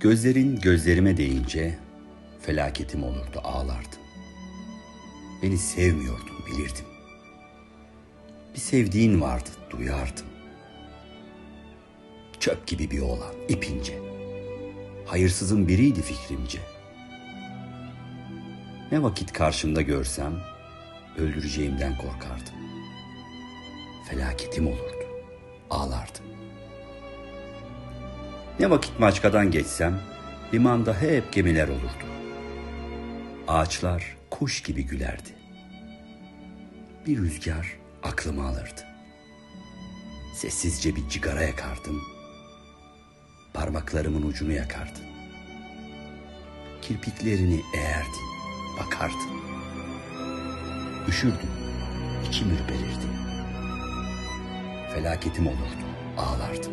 Gözlerin gözlerime değince felaketim olurdu ağlardım. Beni sevmiyordun bilirdim. Bir sevdiğin vardı duyardım. Çöp gibi bir oğlan ipince. Hayırsızın biriydi fikrimce. Ne vakit karşımda görsem öldüreceğimden korkardım. Felaketim olurdu. Ağlardım. Ne vakit Maçka'dan geçsem limanda hep gemiler olurdu. Ağaçlar kuş gibi gülerdi. Bir rüzgar aklımı alırdı. Sessizce bir cigara yakardım. Parmaklarımın ucunu yakardı. Kirpiklerini eğerdi, bakardı. Üşürdüm, içim ürperirdi. Felaketim olurdu, ağlardım.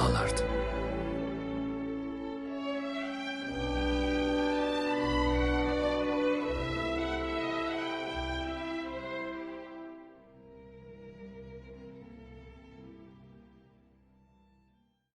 ağlardı.